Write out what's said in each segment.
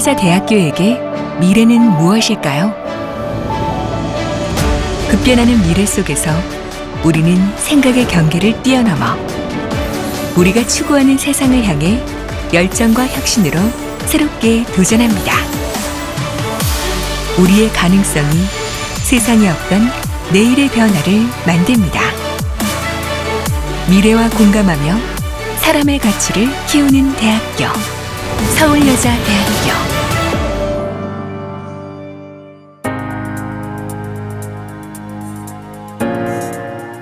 서울여자대학교에게 미래는 무엇일까요? 급변하는 미래 속에서 우리는 생각의 경계를 뛰어넘어 우리가 추구하는 세상을 향해 열정과 혁신으로 새롭게 도전합니다. 우리의 가능성이 세상에 없던 내일의 변화를 만듭니다. 미래와 공감하며 사람의 가치를 키우는 대학교 서울여자대학교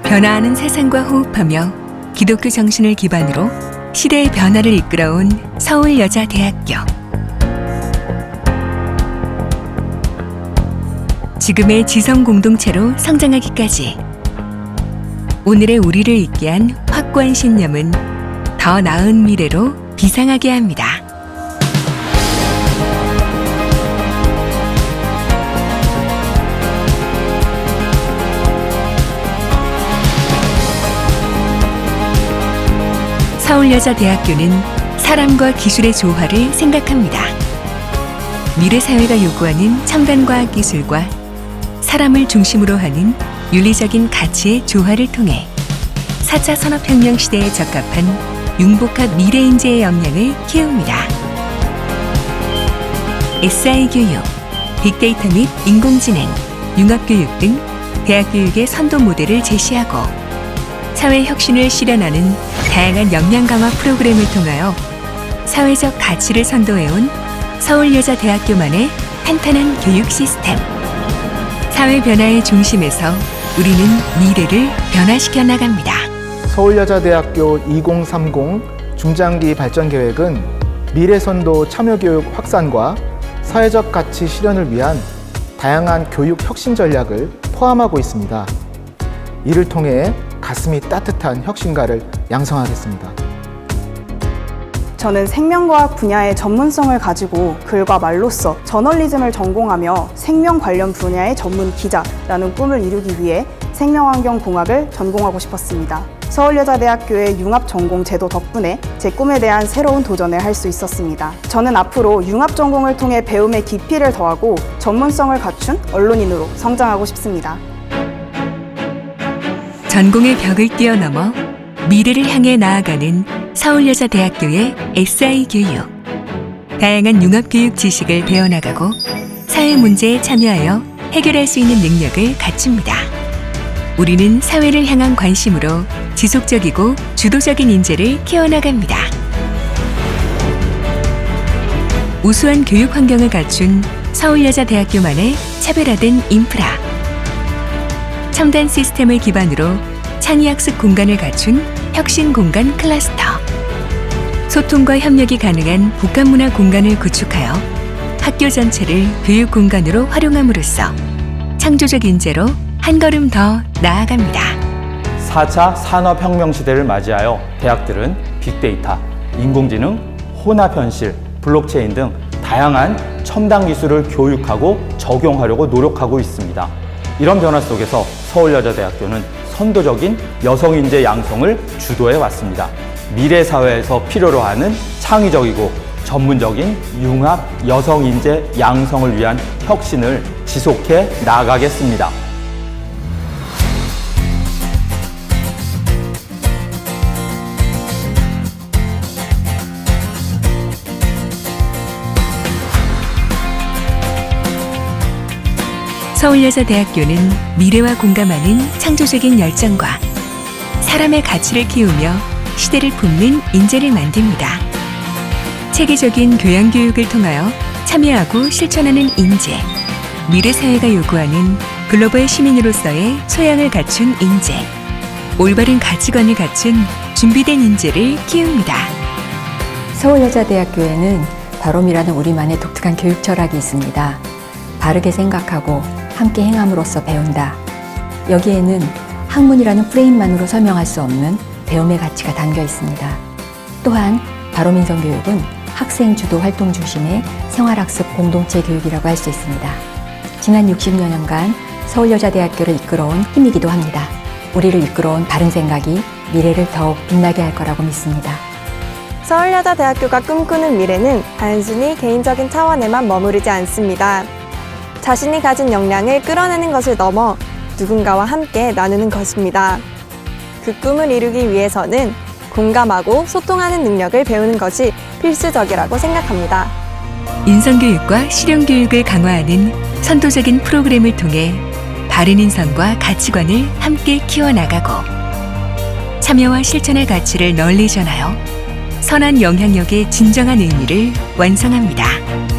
변화하는 세상과 호흡하며 기독교 정신을 기반으로 시대의 변화를 이끌어온 서울여자대학교 지금의 지성 공동체로 성장하기까지 오늘의 우리를 있게 한 확고한 신념은 더 나은 미래로 비상하게 합니다. 서울여자대학교는 사람과 기술의 조화를 생각합니다. 미래 사회가 요구하는 첨단 과학 기술과 사람을 중심으로 하는 윤리적인 가치의 조화를 통해 4차 산업혁명 시대에 적합한 융복합 미래 인재의 역량을 키웁니다. SI 교육, 빅데이터 및 인공지능, 융합교육 등 대학 교육의 선도 모델을 제시하고 사회 혁신을 실현하는 다양한 역량 강화 프로그램을 통하여 사회적 가치를 선도해온 서울여자대학교만의 탄탄한 교육 시스템. 사회 변화의 중심에서 우리는 미래를 변화시켜 나갑니다. 서울여자대학교 2030 중장기 발전 계획은 미래선도 참여교육 확산과 사회적 가치 실현을 위한 다양한 교육 혁신 전략을 포함하고 있습니다. 이를 통해 가슴이 따뜻한 혁신가를 양성하겠습니다. 저는 생명과학 분야의 전문성을 가지고 글과 말로써 저널리즘을 전공하며 생명 관련 분야의 전문 기자라는 꿈을 이루기 위해 생명환경공학을 전공하고 싶었습니다. 서울여자대학교의 융합 전공 제도 덕분에 제 꿈에 대한 새로운 도전을 할 수 있었습니다. 저는 앞으로 융합 전공을 통해 배움의 깊이를 더하고 전문성을 갖춘 언론인으로 성장하고 싶습니다. 전공의 벽을 뛰어넘어 미래를 향해 나아가는 서울여자대학교의 SI 교육. 다양한 융합교육 지식을 배워나가고 사회 문제에 참여하여 해결할 수 있는 능력을 갖춥니다. 우리는 사회를 향한 관심으로 지속적이고 주도적인 인재를 키워나갑니다. 우수한 교육 환경을 갖춘 서울여자대학교만의 차별화된 인프라. 첨단 시스템을 기반으로 창의학습 공간을 갖춘 혁신 공간 클러스터. 소통과 협력이 가능한 복합문화 공간을 구축하여 학교 전체를 교육 공간으로 활용함으로써 창조적 인재로 한 걸음 더 나아갑니다. 4차 산업혁명 시대를 맞이하여 대학들은 빅데이터, 인공지능, 혼합현실, 블록체인 등 다양한 첨단 기술을 교육하고 적용하려고 노력하고 있습니다. 이런 변화 속에서 서울여자대학교는 선도적인 여성 인재 양성을 주도해 왔습니다. 미래 사회에서 필요로 하는 창의적이고 전문적인 융합 여성 인재 양성을 위한 혁신을 지속해 나가겠습니다. 서울여자대학교는 미래와 공감하는 창조적인 열정과 사람의 가치를 키우며 시대를 품는 인재를 만듭니다. 체계적인 교양 교육을 통하여 참여하고 실천하는 인재, 미래 사회가 요구하는 글로벌 시민으로서의 소양을 갖춘 인재, 올바른 가치관을 갖춘 준비된 인재를 키웁니다. 서울여자대학교에는 바롬이라는 우리만의 독특한 교육 철학이 있습니다. 바르게 생각하고 함께 행함으로써 배운다. 여기에는 학문이라는 프레임만으로 설명할 수 없는 배움의 가치가 담겨 있습니다. 또한 바로민선 교육은 학생 주도 활동 중심의 생활학습 공동체 교육이라고 할 수 있습니다. 지난 60여 년간 서울여자대학교를 이끌어온 힘이기도 합니다. 우리를 이끌어온 바른 생각이 미래를 더욱 빛나게 할 거라고 믿습니다. 서울여자대학교가 꿈꾸는 미래는 단순히 개인적인 차원에만 머무르지 않습니다. 자신이 가진 역량을 끌어내는 것을 넘어 누군가와 함께 나누는 것입니다. 그 꿈을 이루기 위해서는 공감하고 소통하는 능력을 배우는 것이 필수적이라고 생각합니다. 인성교육과 실용교육을 강화하는 선도적인 프로그램을 통해 바른 인성과 가치관을 함께 키워나가고 참여와 실천의 가치를 널리 전하여 선한 영향력의 진정한 의미를 완성합니다.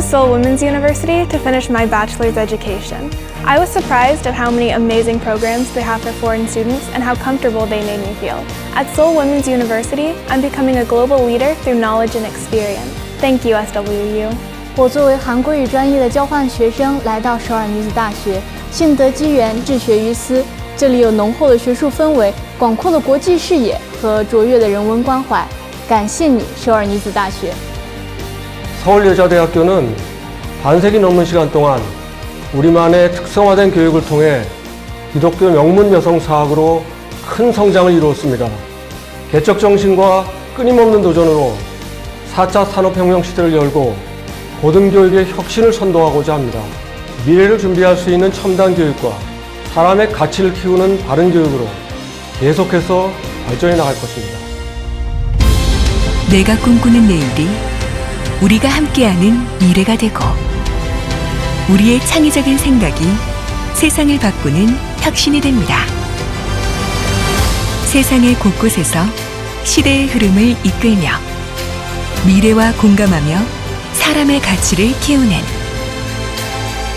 to Seoul Women's University to finish my bachelor's education. I was surprised at how many amazing programs they have for foreign students and how comfortable they made me feel. At Seoul Women's University, I'm becoming a global leader through knowledge and experience. Thank you, SWU. 我作为韩国语专业的交换学生来到首尔女子大学，幸得机缘志学于斯。这里有浓厚的学术氛围、广阔的国际视野和卓越的人文关怀。感谢你，首尔女子大学。 서울여자대학교는 반세기 넘는 시간 동안 우리만의 특성화된 교육을 통해 기독교 명문 여성 사학으로 큰 성장을 이루었습니다. 개척 정신과 끊임없는 도전으로 4차 산업혁명 시대를 열고 고등교육의 혁신을 선도하고자 합니다. 미래를 준비할 수 있는 첨단 교육과 사람의 가치를 키우는 바른 교육으로 계속해서 발전해 나갈 것입니다. 내가 꿈꾸는 내일이 우리가 함께하는 미래가 되고 우리의 창의적인 생각이 세상을 바꾸는 혁신이 됩니다. 세상의 곳곳에서 시대의 흐름을 이끌며 미래와 공감하며 사람의 가치를 키우는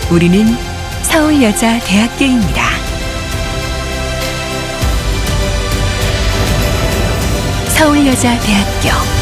우리는 서울여자대학교입니다. 서울여자대학교